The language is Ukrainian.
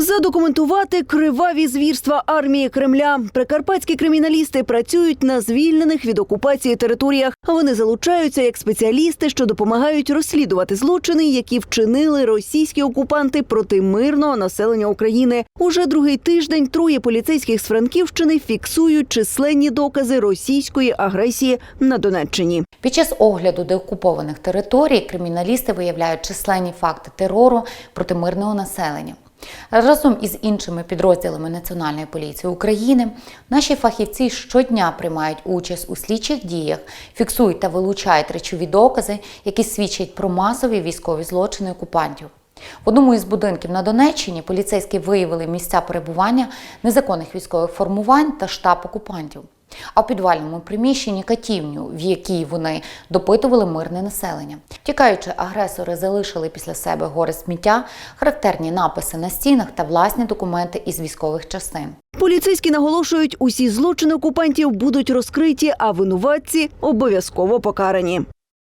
Задокументувати криваві звірства армії Кремля. Прикарпатські криміналісти працюють на звільнених від окупації територіях. Вони залучаються як спеціалісти, що допомагають розслідувати злочини, які вчинили російські окупанти проти мирного населення України. Уже другий тиждень троє поліцейських з Франківщини фіксують численні докази російської агресії на Донеччині. Під час огляду деокупованих територій криміналісти виявляють численні факти терору проти мирного населення. Разом із іншими підрозділами Національної поліції України наші фахівці щодня приймають участь у слідчих діях, фіксують та вилучають речові докази, які свідчать про масові військові злочини окупантів. В одному із будинків на Донеччині поліцейські виявили місця перебування незаконних військових формувань та штаб окупантів. А в підвальному приміщенні катівню, в якій вони допитували мирне населення. Тікаючи, агресори залишили після себе гори сміття, характерні написи на стінах та власні документи із військових частин. Поліцейські наголошують, усі злочини окупантів будуть розкриті, а винуватці обов'язково покарані.